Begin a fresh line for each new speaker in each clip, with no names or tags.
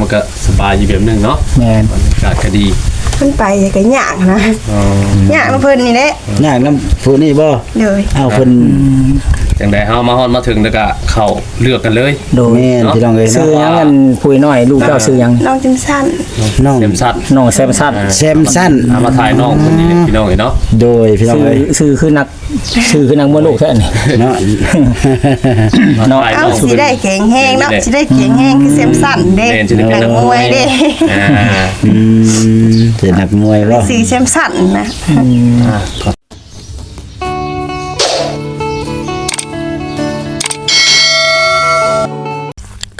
มันก็สบายอยู่แบบหนึงเนาะ
แม่น
บรรยากาศก็ดี
เพิ่นไปก็ยากนะ
อ๋อยา
กนํเพิ่นนี่แหละ
ยากน้ำผู้นี่บ่
เลย
เอาเพิ่น
จังได๋เฮามาฮอดมาถึงแล้วก็เข้าเลือกกันเลย
โดย
แม่นพี่น้องเอ้ย
ซื้อ
เนาะ
หยังกันคุยน้อย ลูกเจ้าซื้อหยัง
น้องจิมสั้น
น้อง
เต็มสัตว์
น้องแซมซัน
แซมสั้น
เอามาถ่ายน้องคนนี้พี่น้องเอ้ยเนาะ
โดยพี่น้อง
ซื้อ
เอ้ย
ซื้อคือนักซื้อคือนักมวยลูกแท้นี่
เนาะ
มา
เนาะ
ถ่าย
เอ้า
น้อง
สิได้แข็งแห้งเนาะสิได้แข็งแห้งคือเซมสั้นเด้
เล่นสิได้
นั
เป็น
กมวยเด้
อ่า
อืมเป็นนักมวยบ่
สีเซมสั้นนะ
อ่า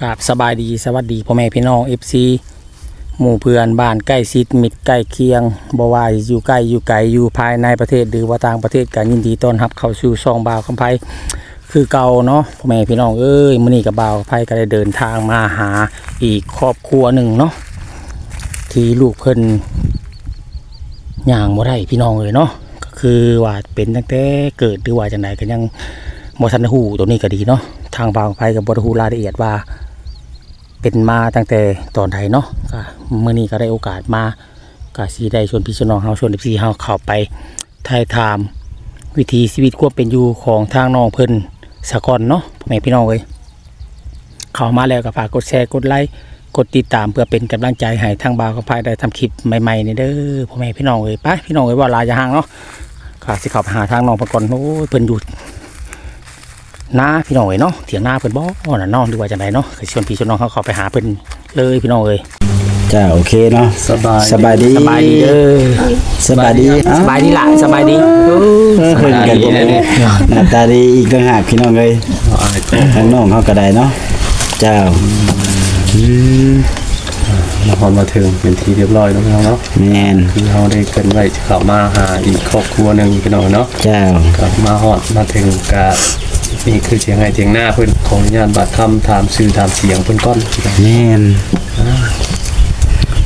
กราบสบายดีสวัสดีพ่อแม่พี่น้อง FC หมู่เพื่อนบ้านใกล้ชิดมิตรใกล้เคียงบว่าอยู่ใกล้อยู่ไกลอยู่ภายในประเทศหรือว่าต่างประเทศก็ยินดีต้อนรับเข้าสู่ช่องบ่าวคำไพคือเก่าเนาะพ่อแม่พี่น้องเอ้ยมื้อนี้กับบ่าวคำไพก็ได้เดินทางมาหาอีกครอบครัวหนึ่งเนาะที่ลูกเพิ่นย่างบ่ได้พี่น้องเลยเนาะก็คือว่าเป็นตั้งแต่เกิดหรือว่าจังไดก็ยังบ่ทันได้ฮู้ตัวนี้ก็ดีเนาะทางบาวคำไพก็บ่ได้ฮู้รายละเอียดว่า เป็นมาตั้งแต่ตอนใดเนาะก็เมื่อนี้ก็ได้โอกาสมาก็สีได้ชวนพี่ชวนน้องเฮาชวนพี่เฮาเข้าไปถ่ายทามวิถีชีวิตความเป็นอยู่ของทางน้องเพิ่นสะกอนเนาะพ่อแม่พี่น้องเอ้ยเข้ามาแล้วก็ฝากกดแชร์กดไลค์กดติดตามเพื่อเป็นกำลังใจให้ทางบ่าวกับพายได้ทำคลิปใหม่ๆนี่เด้อพ่อแม่พี่น้องเอ้ยไปพี่น้องเอ้ยว่าลาจะห่างเนาะก็สิเขับหาทางน้องไปก่อนโอ้ยเพิ่นอยู่ น้าพี่น้องเอ้ยเนาะเถียงหน้าเพิ่นบ่น่ะเนาะหรือว่าจังไดเนาะก็ชวนพี่ชวนน้องเขาเข้าไปหาเพิ่นเลยพี่น้องเอ้ย
จ้าโอเคเนาะ
สบาย
สบายดี
สบายดีเด้อ
สบายดี
สบายดีล่ะสบายดีเออ
เพิ่นกันบ่หน้าตาดีอีกต่างหากพี่น้องเอ้ย
เอาไอ้ตัว
ทางน้องเฮาก็ได้เนาะเจ้าอืม
มาฮอดมาถึงเป็นที่เรียบร้อยแล้วพี่น้องเนาะ
แม่น
คือเฮาได้เกินไว้จะเข้ามาหาอีกครอบครัวหนึงพี่น้องเนาะ
เจ้า
กลับมาฮอดมาถึงกะ นี่คือเสียงไห้เสียงหน้าเพิ่นขออนุญาตบัดคำถามสื่อถามเสียงเพิ่นก่อน
แม่น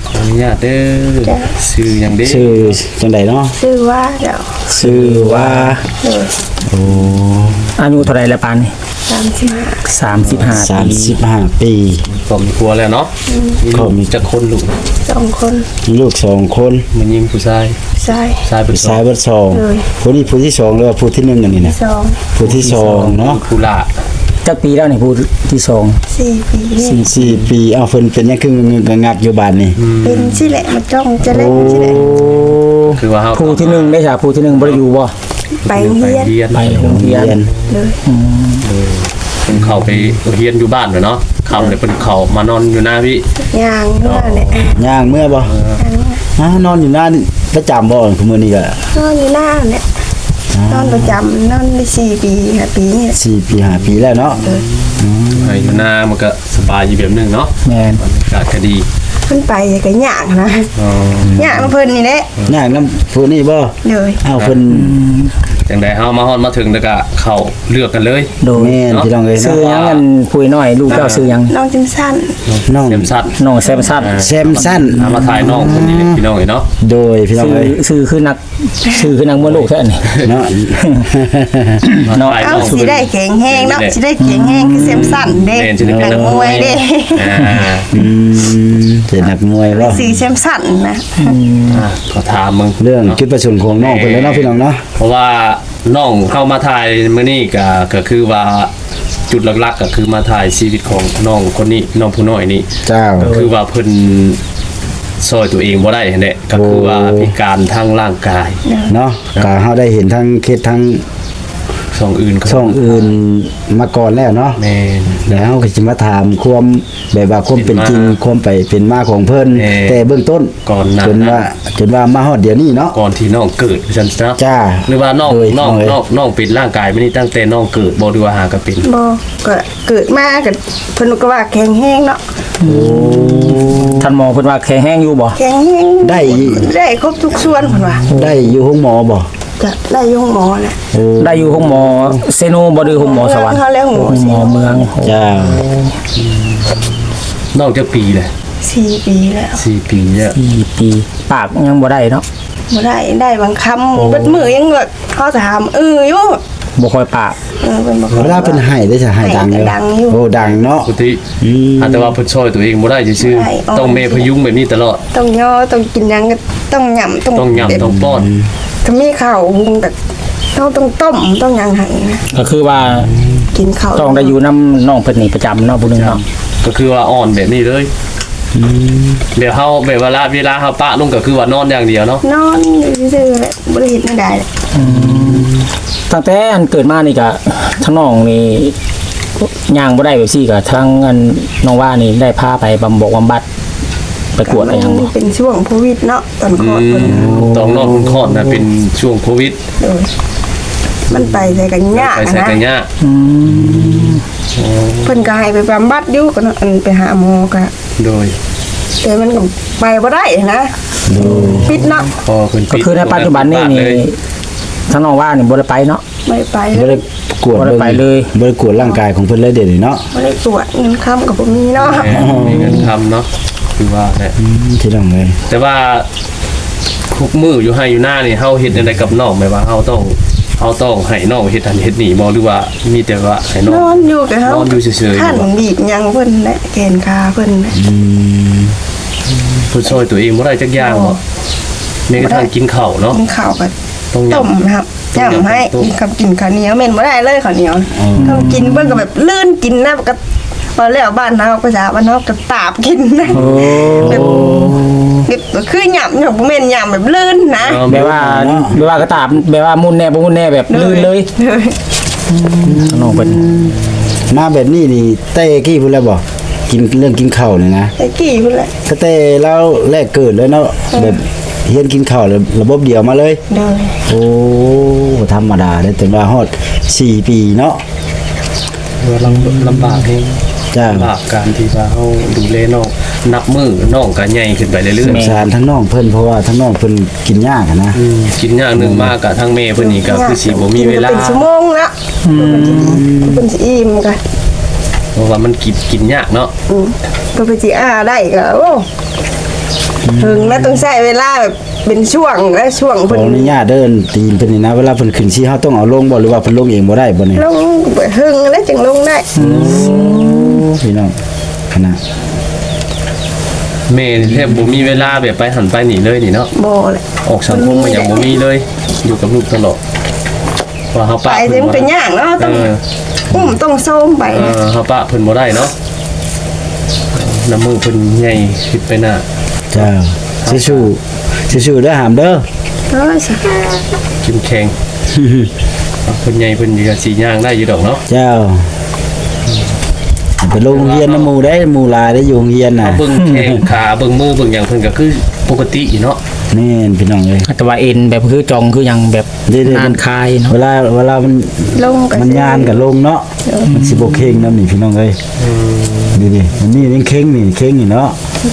ขออนุญาตเด้อสื่อหยังเด้
ชื่อจังไดเนาะ
ชื่อว่าเดี๋ยว
ชื่อว่า
เลย
โอ้
อายุเท่าไหร่ละปานนี่
สามสิบห้า
35ปี
35ปี
ผมมีครัวแล้วเนาะมีลูกมีจักคนลูก
สองคน
มีลูกสองคน
มันยิงผู้ชาย
ชาย
ชายเป็นสอ
สางยเบิดสอง
เลย
ผู้นี้ผู้ที่สองหรือว่าผู้ที่หนึ่งอันนี้นะ
สอง
ผู้ที่สองเนาะ
ผู้ละ
จักปีแล้วนี่ผู้ที่สอง
สี่ปีนี่
สี่สี่ปีเอาเพิ่นเป็นหยังคือเงินกงักอยู่บ้านนี่
เป็นชิแหละมาจ้องจะเล่น
โอ้
ชิแหละ
คือว่าเฮา
ผู้ที่หนึ่งได้จ้ะผู้ที่หนึ่งบ่ได้อยู่บ่
ไป
ไป
เฮียน
เรียน
ไปโรงเรียน
เรียน
เลย
เพิ่นเข้าไปเรียนอยู่บ้านเนาะเข้าเลยเพิ่นเข้ามานอนอยู่หน้าพี่
ย่างเมื่อเนี่ย
ย่างเมื่อบ่ฮะนอนอยู่หน้านี่ประจำบ่คือมื้อนี้ก็
นอนอยู่หน้าเนี่ยนอนประจำนอนได้สี่ปีห้าปีนี่แหละ
สี่ปีห้าปีแล้วเนาะ
ให้อยู่หน้ามันก็สบายอยู่แบบหนึงเนาะ
แม่น
บรรยากาศก็ดี
เพิ่นไปก็ยากนะ
อ๋อยา
กนํเพิ่นนี่แหละ
ย่างน้ำผู้นี่บ่
เลย
เอาเพิ่น
จังได๋เฮามาฮอดมาถึงแล้วก็เข้าเลือกกันเลย
โดย
แม่นพี่น้องเอ้ย
ซื้อ
เนาะ
หยังกันคุยน้อยลูกเจ้าซื้อหยัง
น้องจิมสั้น
น้อง
เต็มสัตว์
น้องแซมซัน
แซมสั้น
เอามาถ่ายน้องคนนี้พี่น้องเอ้ยเนาะ
โดยพี่น้อง
ซื้อ
เอ้ย
ซื้อคือนักซื้อคือนักมวยลูกแท้นี่
เนาะ
มา
เนาะ
ถ่าย
เอ้า
น้อง
สิได้แข็งแห้งเนาะสิได้แข็งแห้งคือเซมสั้นเด้
เล่นสิได้เป็น
นักมวยเด้
อ่า
อืมเป็นนักมวยบ่
สีเซมสั้นนะ
อะขอถามมึง
เรื่องจุดประสงค์ของน้องเพิ่นแล้วเนาะพี่น้องเนาะ
เพราะว่า น้องเข้ามาถ่ายมื้อนี้ก็ก็คือว่าจุดหลักๆก็คือมาถ่ายชีวิตของน้องคนนี้น้องผู้น้อยนี่
เจ้า
ก็คือว่าเพิ่นซอยตัวเองบ่ได้นั่นแหละก็คือว่าพิการทางร่างกาย
เนาะก็เฮาได้เห็นทั้งเคสทั้ง
สองอื่นก็
ช่องอื่นมาก่อนแล้วเนาะ
แม่น
แล้วเฮาก็สิมาถามความแบบว่าความเป็นจริงความไปเป็นมาของเพิ่น
เอ่อ
แต่เบื้องต้น
ก่อนหน้า
จนว่าจนว่ามาฮอดเดี๋ยวนี้เนาะ
ก่อนที่น้องเกิดซั่นซะ
จ้า
หรือว่าน้อง
โดย
น้อง
โดย
น้องน้องเป็นร่างกายไม่นี่ตั้งแต่น้องเกิดบ่ดีว่าหาก็เป็น
บ่ก็เกิดมาก็เพิ่นก็ว่าแข็งแห้งเนาะ
ท่านหมอเพิ่นว่าแข็งแห้งอยู่บ่
แข็งแห้ง
ได้
ได้ครบทุกส่วนเพิ่นว่า
ได้อยู่ห้องหมอบ่
ก็ได้อยงหมอน่ะ
ได้อยู่ห้องหมอเซโนบ่ได้ห้องหมอสวรรค์
เฮาแล้วหมอ
ห้องหมอเมือง
จ้า
น้องจะปีเลย
สี่ปีแล้ว
สี่ปีเนี่ย
สี่ปีปากยังบ่ได้เนาะ
บ่ได้ได้บางคำเบิดมือยังแบบเขาถามเอออยู่
บ่ค่อยปาก
เออเป็นบอก
เวลาเป็นให้ได้จะให้ดัง
ให้
เด้
ก็ดังอยู่
โอ้ดังเนาะ
ปกติ
อืม
อาจจะว่าเพิ่นช่วยตัวเองบ่ได้ซื่อ
ใช่
ๆต้องเมพยุงแบบนี้ตลอด
ต้องย่อต้องกินหยังก็ต้องหย่ำต้อง
ต้องยำต้องป้อน
ถ้ามีข้าวหุงก็ต้องต้องต้มต้องหยังให้นะ
ก็คือว่า
กินข้าว
ต้องได้อยู่น้ำน้องเพิ่นนี่ประจำเนาะผู้หนึงเนาะ
ก็คือว่าอ่อนแบบนี้เลยเดี๋ยวเฮาแบบเวลาเวลาเฮาปะลงก็คือว่านอนอย่างเดียวเนาะ
นอนอยู่ซื่อๆแหละบ่ได้เฮ็ดไม่ได้แหละ
ตั้งแต่อันเกิดมานี่ก็ทั้งน้องนี่ย่างบ่ได้แบบซี่ก็ทั้งอันน้องว่านี่ได้พาไปบำบกบำบัดไปกวดอะไรหยังบ่
มันเป็นช่วงโควิดเนาะตอนคลอดเพิ่น
ตอนนอนคลอดนะเป็นช่วงโควิด
โดยมันไปใส่กันยาก
ไปใส่
นะ
กันยาก
เพิ่นก็ให้ไปบำบัดอยู่ก็เนาะอันไปหาหมอก็
โดย
แต่มันก็ไปบ่ได้นะปิดเนาะ
พอเพิ่น
ก็
ปิด
คือในปัจจุบันนี่นี่
เลย
ทั้งน้องว่านี่บ่ได้ไปเนาะ
ไม่ไป
บ่
เล
ได้
ย
กวด
บ่ได้ไปเลย
บ่ได้กวดร่างกายของเพิ่นเลยเด็ดนี่เนาะ
ไม่ได้ตรวจเงินค้ำกับผมมีเนาะ
แหมมีเงินทำเนาะคือว่าแหละ
อืมที่น้องเลย
แต่ว่าคุกมืออยู่ให้อยู่หน้านี่เฮาเฮ็ดอะไรกับน้องไหมว่าเฮาต้องเฮาต้องให้น้องเฮ็ดอันเฮ็ดนี่บ่หรือว่ามีแต่ว่าให้น้อง
นอนอยู่กับเขา
นอนอยู่เฉยๆ
ขั้นบีบยังเพิ่นแหละแกนขาเพิ่นแหละ
อืม
เพิ่นช่วยตัวเองบ่ได้จักอย่างบ่แม้กระทั่งกินข้าวเนาะ
กินข้าวกับ
ต้องยำ
ต้มนะครับ
ต้มยำ
ย่ำให้
ต้ม
กินกับกินข้าวเหนียวเม่นบ่ได้เลยข้าวเหนียวต้องกินเพิ่นก็แบบลื่นกินนะก็พอแล้วบ้านเฮาภาษาบ้านเฮาก็ตาบกินนะแบบแบบคือหยำหยำบ่แม่นหยำแบบลื่นนะ
เออ
แบบว่าแบบว่ากระตาบแบบว่ามุนแน่บ่มุนแน่แบบลื่นเลย
เลย
ทั้งน้องเพิ่น
มาแบบนี้นี่เต้กี้พุ่นแล้วบ่กินเรื่องกินข้าวนี่นะ
ไอ้กี่พุ่นแหละ
ก็เต้แล้วแรกเกิดเลยเนาะแบบ เฮียนกินข้าวแล้วระบบเดียวมาเลย
เลย
โอ้บ่ธรรมดาได้แต่ว่าฮอด4ปีเนาะ
ลำลำบากเอง
จ้า
ลำบากการที่ว่าเฮาดูแลน้องนับมือน้องก็ใหญ่ขึ้นไปเรื่อย
สงสารทั้งน้องเพิ่นเพราะว่าทั้งน้องเพิ่นกินยากอะนะ
ๆอืมกินอย่างหนึงมากกะทั้งแม่เพิ่นนี่ก็คือสิบ่มีเวลา
เป็นชั่วโมงละเป็นสิอิ่มกัน
เพราะว่ามันกินกินยากเนาะ
อืมก็ไปจีอาได้ก็โอ้ ถึงแล้วต้องใช้เวลาแบบเป็นช่วงและช่วง
ข
เพิ่
อนอนุญาตเดินตีนเพิ่นนี่นะเวลาเพิ่นขึ้นสิเฮาต้องเอาลงบ่หรือว่าเพิ่นลงเองบ่ได้บ่นี่
ลงไปหึงแล้วจึงลงได้
พี่น้องขนาด
แม่นี่แทบบ่มีเวลาแบบไปหันไปนี่เลยนี่เนาะ
บ่เลย
ออกสังคมมาอย่างบ่มีเลย อยู่กับลูกตลอดว่าเฮา
ไป
ปะ
จึ
เพิ่
ง
นบ่
เป็น
ได้
ย่างเนาะต้อง
เออ
อุ้มต้องโซมไป
เออเฮาปะเพิ่นบ่ได้เนาะน้ำมือเพิ่นใหญ่ขึ้นไปหน้า
เจ้าสู้ๆสู้ๆเด้อหามเด้อ
เออสิ
กินแข็งเพิ่นใหญ่เพิ่นก็สิย่างได้อยู่ดอกเนาะ
เจ้าไปโรงเรียนน้ำหมู่ได้หมู่หลายได้อยู่โรงเรียนน่ะ
เบิ่งแข้งขาเบิ่งมือเบิ่งหยังเพิ่นก็คือปกติอยู่เนาะ
แม่นพี่น้องเอ้ย
แต่ว่าเอ็นแบบคือจองคือหยังแบบ
เดี๋ยวๆ
นานคายเนาะ
เวลาเวลามัน
ลงกัน
มันยานกับลงเนาะมันสิบ่เข่งนำนี่พี่น้องเอ้ยนี่ดิมันนี่ยังเข่งนี่เข่งนี่เนาะ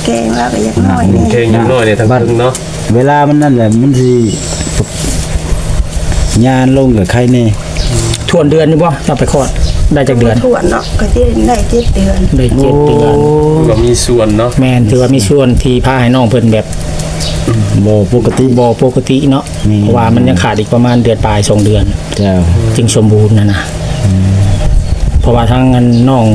แกงแล้วก็ยังน้อยนี่
แข้งนิดหน่อยเนี่ยทั้งครึ่งเนาะ
เวลามันนั่นแหละมันสิยานลงกับใครแน่
ทวนเดือนนี่บ่เราไปคลอดได้จากเดือน
ถ่วนเนาะก็ที่ได้เจ็ดเดือน
ได้เจ็ดเดือน
ก็มีส่วนเนาะ
แม่นถือว่ามีส่วนที่พาให้น้องเพิ่นแบบ
บ่ปกติ
บ่ปกติเนาะ
นี่
เพราะว่ามันยังขาดอีกประมาณเดือนปลายสองเดือน
เจ้า
จึงสมบูรณ์นะนะเพราะว่าทั้งนั้นน้อง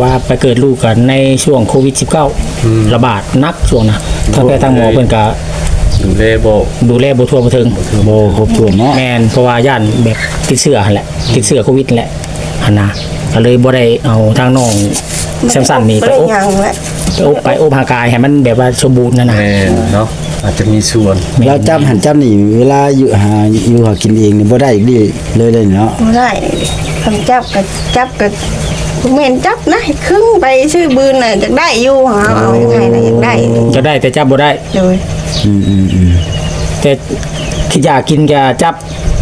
ว่าไปเกิดลูกกันในช่วงโควิด -19 ระบาดหนักช่วงนะทางแพทย์ทางหมอเพิ่นก็
ดูแลบ่
ดูแลบ่ทั่วบ่ถึง
บ่ครบถ้วนเนาะ
แม่นเพราะว่าย่านแบบติดเชื้อหั่นแหละ ติดเชื้อโควิดนั่นแหละหั่นนะก็เลยบ่ได้เอาทางน้องแซมสันนี่ไป
บ่
โอ
ได้
บ
ยังแหละ
ไปโอบไปโอบหางกายให้มันแบบว่าสมบูรณ์นะนะ
แม่นเนาะอาจจะมีส่วน
เราจำหันจำนี่เวลาอยู่หาอยู่หากินเองนี่บ่ได้อีกดิเลยเลยเนาะ
บ่ได้ทำจับกับจับกับ แม่นจับนะให้ครึ่งไปชื่อบืนน่ะจะได้อยู่หาเอายังไงน่ะอยากได้
จะได้แต่จับบ่ได้
เลย
อืมอืมอืม
แต่คิดอยากกินก็จับ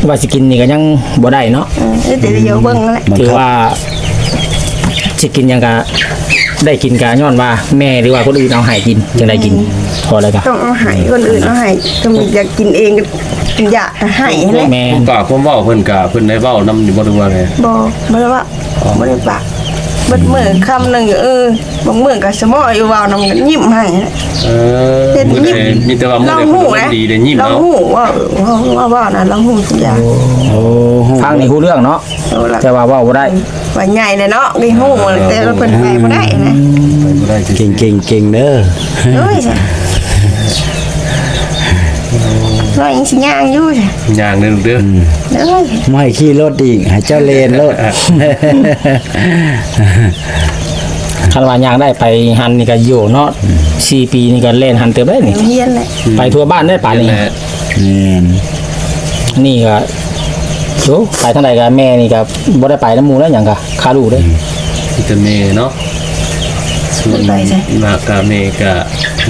ว่าสิกินนี่ก็ยังบ่ได้เนาะ
เออแต่เดี๋ยวเบิ่งนั่นแหละ
บัง
ถือ
คับ
ว่าสิกินหยังก็ได้กินก็ย้อนว่าแม่หรือว่าคนอื่นเอาให้กินจึงได้กินพอแล้วก็
ต้องเอาให้คนอื่นเอาให้ต้องอยากกินเองก็อยากให้แหละ
แม่
ปากความเว้าเพิ่นก็เพิ่นได้เว้านำอยู่บ่รู้ว่าไง
บ่บ่ได้ว่าบ่ได้ปาก เบิดมือคำหนึ่งเออบางมือก็สมออยู่เวาวนำกันยิ้มให้นะ
เออมื้อใดมีแต่ว่ามื้อ
เรา
ใด
หู
คน
นะ
ดีได้ยิ้ม
เรา
เอา
หูว่าว่าว่าว่านะเราหูทุกอย่าง
โอ้โห
ฟังนี่ฮู้เรื่องเนาะ
เอาละ
แต่ว่าเว้าบ่ได้
ว่าใหญ่เลยเนาะมีหูแต่เราเพิ่นไปบ่ได้นะ
ไปบ่ได้สิ
เก่งเก่งเก่งเด้อ
เอ้ย จ้ะเรายังสิย่างอยู่จ้ะ
อย่างหนึงเด้ออ
เอ้ย
ไม่ให้ขี่รถอีกให้เจ้าเลนรถ
คันว่าอยากได้ไปหันนี่ก็อยู่เนาะ4ปีนี่ก็เล่นหันเติบได้นี่
เฮียนแหละ
ไปทั่วบ้านได้ป่าน
นั่น
นี้
แหละ
แม่น
นี่ก็โอ้ไปทางใดก็แม่นี่ก็บ่ได้ไปน้ำหมู่แล้วหยังก็คาลูกเด้
มีแต่เมเนาะ ส่วนมากกะเมกะ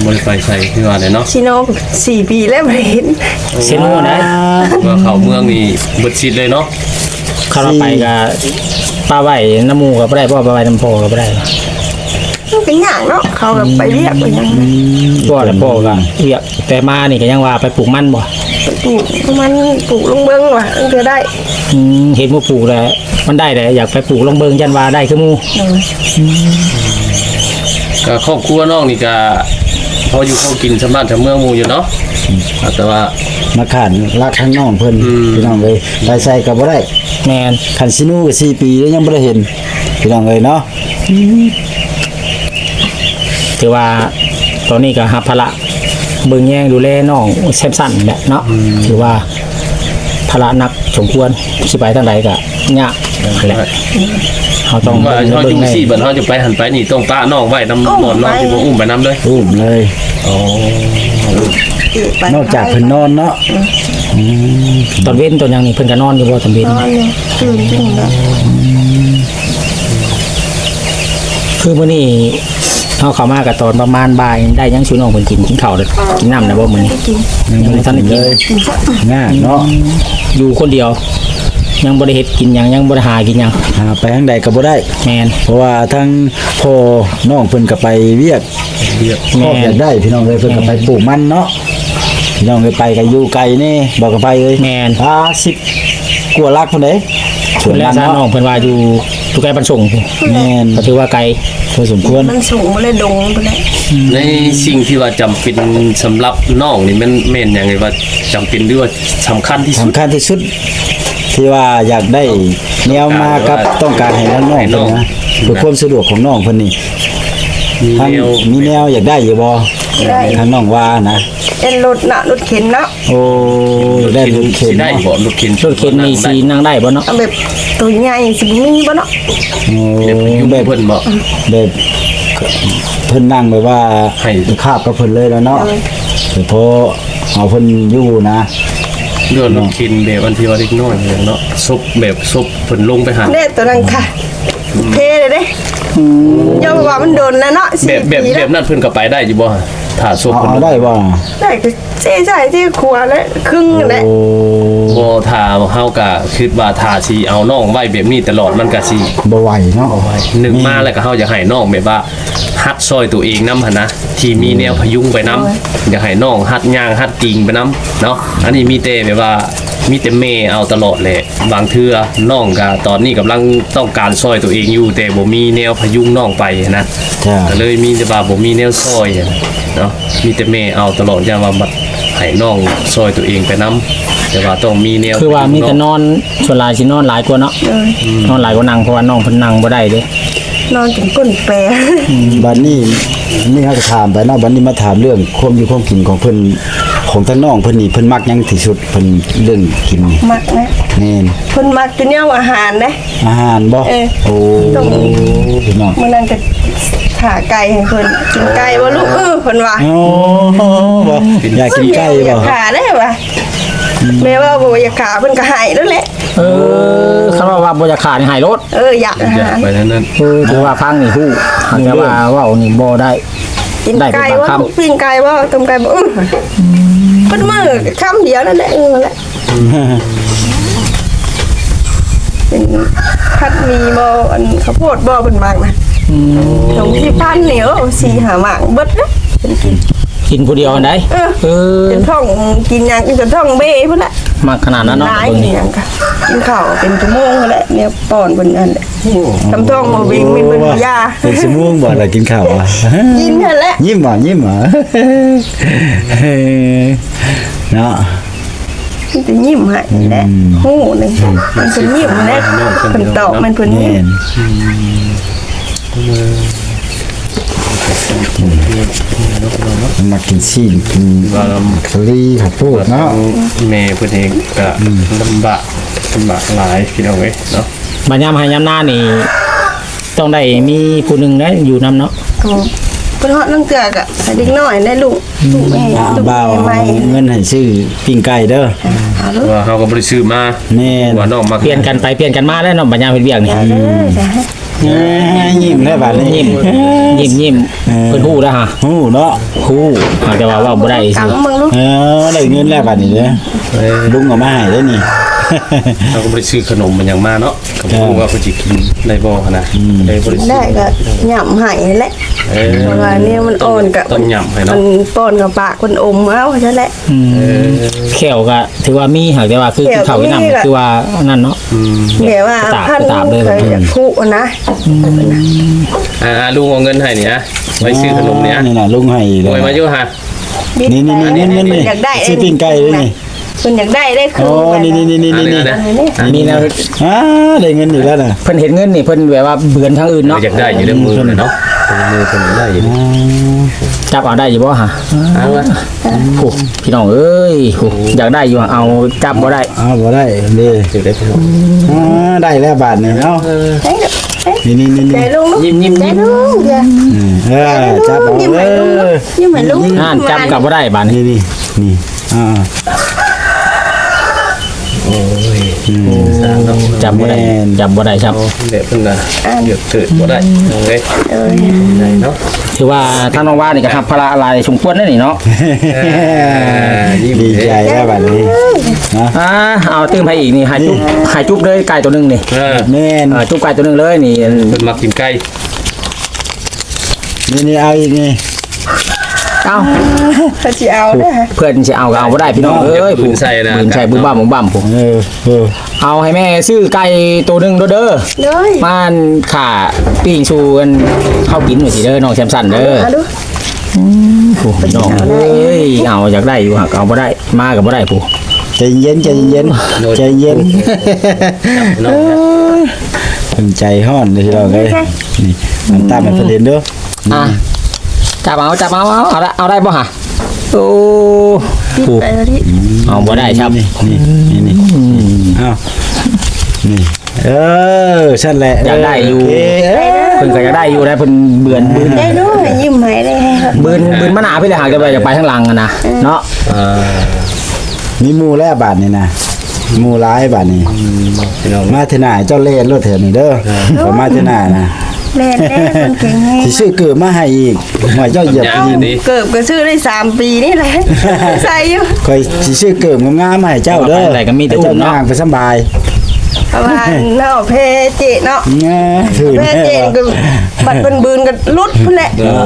บ่ได้ไปใส่คือว่าเนี่ยเนาะ
ชิโนสี่ปีแล้วบ่ได้เห็น
เซโนนะ
ว่าเข้าเมืองนี่เบิดชิดเลยเนาะ
คาราไปก็ป้าไว้น้ำหมู่ก็บ่ได้เพราะว่าป้าไว้น้ำพ่อก็บ่ได้
มันก็ย่างเนาะเขาแบบไปเรียกไปยัง
พ่อแต่พ่อก็เรียกแต่มานี่ก็ยังว่าไปปลูกมันบ่
ไปปลูกมันปลูกลงเบิ้งว่ะมันจะได้
อืมเห็นหมู่ปลูกแล้วมันได้แต่อยากไปปลูกลองเบิ่งยันว่าได้คือหมู่
เออ
ก็ครอบครัวน้องนี่ก็พออยู่พอกินชาวบ้านชาวเมืองหมู่อยู่เนาะแต่ว่า
มาขานรักข้างน้องเพิ่น
อืม
พี่น้องเอ้ยไปใส่ก็บ่ได้
แม่น
คันซินูก็4ปีแล้วยังบ่ได้เห็นพี่น้องเอ้ยเนาะ
ถือว่าตอนนี้ก็รับภาระเบิ่งแยงดูแลน้องแซ่บสั่นแหละเนาะถือว่าภาระหนักสมควรสิไปทางใดก็ยากแหละ เขาต้อง
ว่า
เบิ่ง
เขา
เบิ่
องยู่
ให้
สี่บัดเขาจะไปหันไปนี่ต้องป้าน้องไว้นำนอนน้องที่บ่อุ้มไปนำเลย
อุ้มเลย
อ๋อ
ไป
นอกจากเพิ่นนอนเนาะ
ตอนเว้นตอนหยังนี่เพิ่นก็นอนอยู่บ่ตอนเว้น
นอนเลยตื่นขึ้นแล้ว
คือมื้อนี้เฮาเข้ามาก็ตอนประมาณบ่ายได้หยังชูน้องเพิ่นกินกินข้าวเด้อกินน้ำนะบ่มื้อนี้
กิน
ยังบ่ทันได้กิน
เลยง่ายเนาะ
อยู่คนเดียว ยังบ่ได้เฮ็ดกินหยังยังบ่ได้หากินหยัง
หาไปทางใดก็บ่ได้
แม่น
เพราะว่าทั้งพ่อน้องเพิ่นก็ไปเวียก
เรียก
พ่ออยากได้พี่น้องเอ้ยเพิ่นก็ไปปลูกมันเนาะพี่น้องเอ้ยไปก็อยู่ไกลนี่บอกกันไปเอ้ย
แม่น
พา10กว่าลักพุ่นเด้สวน
และ
มัน
ซาน้อง
เนาะ
เพิ่นว่าอยู่อยู่ใกล้บ้านส่งพุ่น
แม่น
ก็ถือว่าไกล
พอสมควร
มันสูงมาเลยดงไปเลย
ในสิ่งที่ว่าจำเป็นสำหรับน้องนี่มันแม่นยังไงว่าจำเป็นหรือว่าสำคัญที่สุด
สำคัญที่สุด ที่ว่าอยากได้แนวมากับต้องการให้น้องๆ
ให้น้
เพิ่
อนง
นะเพื่อความสะดวกของน้องเพิ่นนี่
มี
ทาง
แนว
มีแนวอยากได้อยู่บ่ทางน้องว่านะ
เอ็นรถน่ะรถเข็นเนาะ
โอ้ได้รถเข็น
สิได้
เนาะ
บ่รถเข็น
รถเข็นนี่สินั่งได้บ่เนาะ
เอาแบบตัวใหญ่สิมีบ่เนาะ
โอ้
เดี๋ยวยุ่ง
แบบ
เพิ่นบ่
แบบเพิ่นนั่งแบบว่า
ให้
คาบกับเพิ่นเลยแล้วเนาะแต่พอเอาเพิ่นอยู่นะ
เรื่องรถเข็นแบบอันที่ว่าเล็กน้อยเนาะซบแบบซบเพิ่นลงไปหา
เด้ตัวนั้นค่ะ เทเลยเด้ยอมว่ามันโดนแล้วเนาะ
แบ
สี่
บแบบ
ปี
แบ
แล้ว
บนั้นเพิ่นก็ไปได้อยู่บ่ถ้าซบ
เอา
เพิ่น
เอา
ลง
ได้บ่
ได้ก็เจ๊ใช่ที่ครัวแล้วครึ่งแหละ
โอ้
บ่ถ้า เฮาก็คิดว่าถ้าสิเอาน้องไว้แบบนี้ตลอดมันก็สิ
บ่ไหวเนาะ
หนึ่งมาแล้วก็เฮาอยากให้น้องแบบว่าฮัดซอยตัวเองนำหั่นนะที่มีแนวพยุงไปนํอยากให้น้องฮัดย่างฮัดกิ่งไปนํเนาะอันนี้มีแต่แบบว่ามีแต่แม่เอาตลอดแหละบางเทื่อน้องก็ตอนนี้กำลังต้องการซอยตัวเองอยู่ แต่บ่มีแนวพยุงน้องไปนะ
จ้า
ก็เลยมีแต่ว่าบ่มีแนวซอยอะเนาะมีแต่แม่เอาตลอดอย่าว่าบัด ให้น้องซอยตัวเองไปนํแต่ว่าต้องมีแนว
คือว่ามีแต่นอนส่วนหลายสินอนหลายกว่าเนาะ
เออน
อนหลายกว่านั่งเพราะว่าน้องเพิ่นนั่งบ่ได้เด้
นอนจนก้นแปร
บัดนี้นี่เฮาจะถามไปเนาะบัดนี้มาถามเรื่องความอยู่ความกินของเพิ่นของทั้งน้องเพิ่นนี่เพิ่นมักหยังที่สุดเพิ่นเรื่องกินนี่
มักนะ
แม่น
คนมักกินเนี่ยอาหารนะ
อาหารบ่
เออ
โอ้
ต้อง
พี่น้อง
มื่อนั้นก็ ขาไก่ให้เพิ่นกินไก่บ่ลูกเออเพิ่นว่า
โอ้บ่อยากกินไก่
อ
บ่
ยากขาได้ป่ะแม่ว่าบ่อยากขาเพิ่นก็ให้แล้วแหละ
เออคันว่าว่าบ่จะขาดนี่หายรถ
เอออยากอา
อยา
หากร
ไปนั้นนั้น
เออถือว่าฟังนี่ฮู้แต่ว่าเว้านี่บ่ได้
กิน
ได้เป็น
ไก่
บาง
ว่า
คำ
ลูกปิ้งไก่ว่าต้มไก่บ่เออเพิ่นมื้อคำเดียวนั่นแหละเออแหละเป็นผัดหมีบ่อันข้าวโพดบ่เพิ่นมักนะ
อืม
ตรงที่พันเหนียวสี่หาหมากเบิดนะเป็นกิน
กินผู้เดียวอันใด
เออ
เออ
จนท้องกินหยังกินจนท้องเบ้พุ่นละ
มากขนาดนั้นเนาะ
หลาย
เบิ่ง
กิน
นี่
หยังก็กินข้าวเป็นชั่วโมงนั่นแหละเนี่ยป้อนเพิ่นนั่นแหละทำท้องบ่เบ่งมีเพิ่นยา
เป็นสมุงบ่ล่ะกินข้าวอะ
กินนั่นแหละ
ยิ้มบ่ยิ้มบ่เนาะ
มันจะยิ้มให้แหละหูหนึงมันจะยิ้มแหละเพิ่นตอบมันเพิ่น
แม่
ยิ้ม
น มากินซีนกิน
ว่าเรา
คลีข้าวโพดเนาะ
แม่เพิ่นเองก็ลำบากลำบากหลายพี่น้องเอ้ยเนาะ
บัดยามให้ยามหน้านี่ต้องได้มีผู้หนึงได้อยู่นํเนาะ
โอ้เพิ่นฮอดนังเกือกอะให้เด็กน้อยได้ลูกลูกแม่
อ่า
ลูก
บ่าว
แม่
เอา
ใหม่
เงินให้ซื้อปิ้งไก่เด้อ
เอาลูก
ว่าเฮาก็บ่ได้ซื้อมา
แม่น
ว่าน้องมา
เปลี่ยนกันไปเปลี่ยนกันมาแล้วเนาะบัดยามเฮ็ดเวียกนี่
เด้อจ้ะ
เอ้ ยยิ้มได้บาดนี้
ยิ้มยิ้มยิ้มเพิ่นฮู้แล้วฮะ
ฮู้เนาะ
ฮู้หากแต่ว่าเว้าบ่ได้สิ
กำมึงลูก
เออได้เงินแล้วบาดนี้เด้อ
เอ้ย
ลุงเอามาให้เด้อนี่
เราก็บ่ได้ซื้อขนมมันหยังมาเนาะก็บ่รู้ว่าเพิ่นสิกินได้บ่หันนะได้บ่ได้ซื้อ
ได้ก็หย่ำให้แหละ
เออ
เพราะว่าเนี่ยมันอ่อนกับ
ต้องหย่ำให้
มั
เนาะ
นป้อนกับปากคนอมเอาใช่แหละ
แขวก็ถือว่ามีหากแต่ว่าคือ
แขวก็
ข้าวเวียดนาม
มีแหละ
คือว่านั่นเนาะ
เดี๋ยวว่า
ตาบ
พัน
ตาบเลย
เคยอยากคู่นะ
อ่าลุงเอาเงินให้นี่นะไว้ซื้อขนมเนี่ย
นี่น่ะลุงให้
รวยมาอยู่ฮะ
นี่นี่นี่นี่นี่
อยากได้
ซื้อปิ้งไก่ด้วยนี่
คุณอยากได้ได้คื
โอ้
น
นี่นี่นี่นี่นี่นี่
อัะ
นี่นะ
อ่าได้เงินอีกแล้วน่ะ
เพิ่นเห็นเงินนี่เพิ่นแบบว่าเบือนทางอื่นเนาะ
อยากได้อยู่ในมือเลยเนาะในมือเพิ่นได้อยู่
จับเอาได้อยู่บ่ฮะ
เอาละ
โอ้พี่น้องเอ้ยโอ้อยากได้อยู่เอาจับบ่ได้
อ้าวบ่ได้เด้
เดี๋ยวได้พี่น้อง
อ่าได้แล้วบาทนี่เนาะ
ได้เด้อเอ้ย
นี่นี่นี่นี่
ได้ลุงลูก
ยิ้มยิ้ม
ได้
ยิ้ม
ลุงอย่า
อืมเออจับเอา
ยิ้ม
เอ
ให้ลุงลู
อก
ยิ้มให้ลุง
อ่านจับกับบ่ได้บาดนี้
นี่นี่นี่อ่า
โอ้ยสร้างเนาะ
จับบ่ได้จับบ่ได้ครับ
เอาเดี๋ยวเพิ่นน่ะเดี๋ยวเกิดบ่ได้เอาเลย
เอ้ย
ได้เนาะ
ถือว่าทางน้องว่านี่ก็รับภาระอะไรสมควรแล้วนี่เนาะ
ยิ้ม
ดีใจแล้วบาทนี้นะ
อ่าเอาตื้มให้อีกนี่ให้จุ๊บให้จุ๊บเลยไก่ตัวหนึงนี่
เออ
แม่น
เออจุ๊บไก่ตัวหนึงเลยนี่
เพิ่นมากินไก่
นี่นี่เอาอีกนี่
เอ้า
เขาสิเอาเด้อ
เพื่อนสิเอาก็เอาบ่ได้พี่น้องเอ้ย
ปืนใส่นะ
ปืนใส่บึ้มบ้ามบึ้มบ้ามผม
เออเออ
เอาให้แม่ซื้อไก่ตัวหนึงเด้อเด้อ
เด้ย
ม่านขาปิ้งชูกันเข้ากินหน่อยสิเด้อน้องแซมสันเด้อ
เอาดู
ผู้พี่น้องเอ้ยเอาอยากได้อยู่หักเอาบ่ได้มากับบ่ได้ผู้
ใจเย็นใจเย็นใจเย็น
เนาะ
เพิ่นใจฮ้อนเลยเราเลยนี่มันตามมันประเด็นเด้อ
อะ จับเอาจับเอาเอาเอาได้เอาได้บ่ฮะโอ้ผู้
ไปแล้วที่
เอาบ่ได้ครับ
นี่นี่นี่อ้าวนี่เออฉันแหละ
อยากได้อยู่
โเคเอ้ย
เพิ่นก็อยากได้อยู่ได้เพิ่นเบือนบืน
ได้ดูให้ยิ้มให้ได้ให้ครับ
บืนบืนมะนาวพี่เลยหากจะไปจะไปข้างหลังอะนะเนาะ
อ่า
มีหมูแล้วบาทนี่นะหมูร้ายบาทนี่
พี่น้อง
มาเทนาเจ้าเล่นรถแถวนี้เด้อขอมาเทนานะ
เล่นได้คนเก่งให้
สิซื้อเกิดมาให้อีกหน่อยเจ้าเหยียบ
ยาง
ดิ
อนยู่นี่
เกิบก็ซื้อได้สามปีนี่แหละใส่อยู่
คอยสิซื้อเกิดงามๆมาให้เจ้าเด้อ
อะไรก็มีแต่
ให้
อุ้
เจ้าม
เนาะ
นั่งไปสบาย
เพราะว่าเนาะเพเจเนาะ
แง่ถือ
เพ
แน่
เจก็บัดเป็นบืนก็ลุดพุ่นแหละ
เออ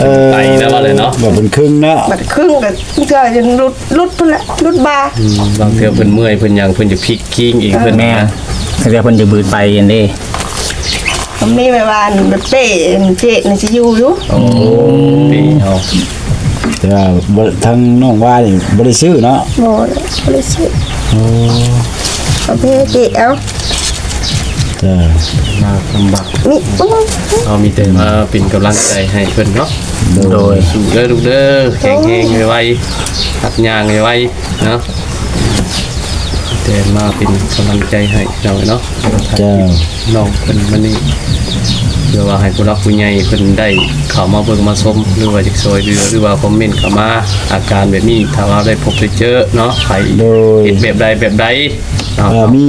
เออ
ไปนะว่าเลยเนาะ
แบบเป็นครึ่งเนาะ
บัดครึ่งก็ก็จะลุดลุดพุ่นแหละลุดบา
อืมบางเทื่อเพิ่นเมื่อยเพิ่นหยังเพิ่นจะพลิกคิงอีกเพิ่น
แม่เดี๋ยวเพิ่นจะบืนไปอันนี้
ผมมีแม่บ้านแบบเป้เจนี่สิอยู่อยู่
โอ้ปีเอา
แต่ว่าบ่ทั้งน้องว่านี่บ่ได้ซื้อเนาะ
บ่บ่ได้ซื้อเอาเพเจเอา
จ้า
มาลำบาก
มีปุ๊บ
เอามีแต่มาเป็นกำลังใจให้เพิ่นเนาะ
โดย
สู้เด้อลูกเด้อแข็งแรงไวๆทัดยางไวๆเนาะ แต่มาเป็นกำลังใจให้เราเนาะ
จ้า
น้องเพิ่นมานี่เพื่อว่าให้ผู้รักผู้ใหญ่เพิ่นได้เข้ามาเบิ่งมาชมหรือว่าจะซอยเหลือหรือว่าคอมเมนต์เข้ามาอาการแบบนี้ถ้าว่าได้พบได้เจอเนาะใคร
โดย
เฮ็ดแบบใดแบบใดเนาะ
เอ่อมี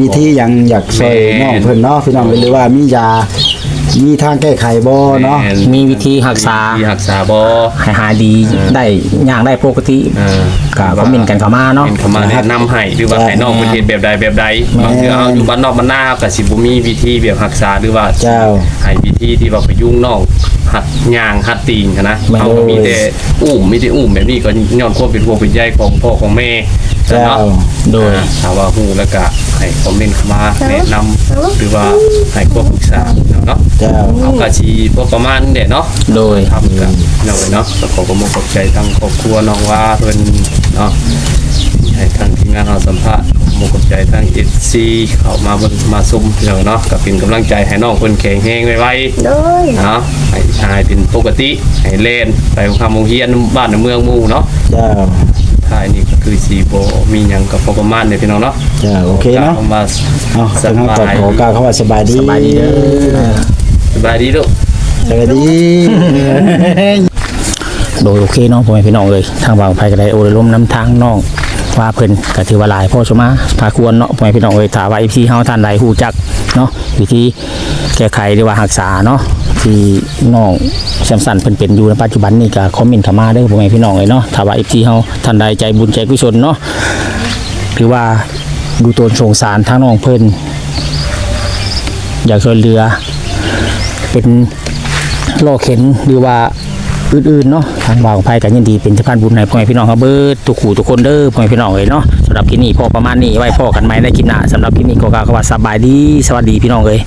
วิธีหยังอยากช่วยน้องเพิ่นเนาะพี่น้องหรือว่ามียา มีทางแก้ไขบ่เนาะ
แม่
มีวิธีรักษา
วิธีรักษาบ่
ให้หายดีได้อย่างได้ปกติ
อ่า
ก็คอมเมนต์กันเข้ามาเนาะ
เป็นคำมาแนะนำให้หรือว่าให้น้องประเทศแบบใดแบบใดบางทีเอาอยู่บ้านนอกบ้านนาก็สิบ่มีวิธีแบบรักษาหรือว่า
เจ้า
ให้วิธีที่ว่าไปยุ่งน้องหัดย่างหัดตีนหั้นนะ
แม่น
เอาก็มีแต่อุ้มมีแต่อุ้มแบบนี้ก็ย้อนความเป็นห่วงเป็นใยของพ่อของแม่
เจ้า
เนาะ
โดย
อ่าถ้าว่าฮู้แล้วก็ ให้คอมเมนต์เข้ามาแนะนำหรือว่าให้ความปรึกษาเนาะ
เจ้า
เอาก็สิบ่ประมาณเด้เนาะ
โดย
ทำกันเนาะเนาะก็ขอความขอบใจทั้งครอบครัวน้องว่าเพิ่นเนาะให้ทางทีมงานเราสัมภาษณ์ขอบคุณใจทั้ง FC เข้ามาเบิ่งมาซุ่มเนาะเนาะก็เป็นกำลังใจให้น้องเพิ่นแข็งแรงไวๆ
โดย
เนาะให้ชายเป็นปกติให้เล่นไปคำโรงเรียนบ้านในเมืองหมู่เนาะ
เจ้า
ท้ายนี่ก็คือสีโบมีหยังกับพอประมาณเนี่ยพี่น้องเนาะ
เจ้าโอเคเนาะ
กล่วมา
เอา
ส
ทาง
บา
เฮาก็
ย
ขอกล่าวคำว่าสบายดี
สบายดีเด้อ
สบายดีลูก
สบายดี
โดยโอเคเนาะพ่อแม่พี่น้องเลยทางบางไผก็ได้โอ้ยล้มน้ำทางน้องว่าเพิ่นก็ถือว่าหลายพ่อสมาพาควรเนาะพ่อแม่พี่น้องเอ้ยถ้าว่าอีพีเฮาท่านใดฮู้จักเนาะวิธีแก้ไขหรือว่ารักษาเนาะ ที่น้องแซมสันเพิ่นเป็นอยู่ในปัจจุบันนี่ก็คอมเมนต์เข้ามาด้อพ่อแม่พี่น้องเอ้ยเนาะถ้าว่าอีพีเฮาท่านใดใจบุญใจกุศลเนาะหรือว่าดูตนสงสารทางน้องเพิ่นอยากช่วยเหลือ เป็นโลเข็นหรือว่าอื่นๆเนาะทางบ่าวไพ่กันยินดีเป็นสะพานบุญให้พ่อแม่พี่น้องครับเบิร์ดทุกขู่ทุกคนเด้อพ่อแม่พี่น้องเลยเนาะสำหรับคลิปนี้พอประมาณนี้ไว้พอกันไหมในคลิปหน้าสำหรับคลิปนี้ก็กล่าวคำว่าสบายดีสวัสดีพี่น้องเลย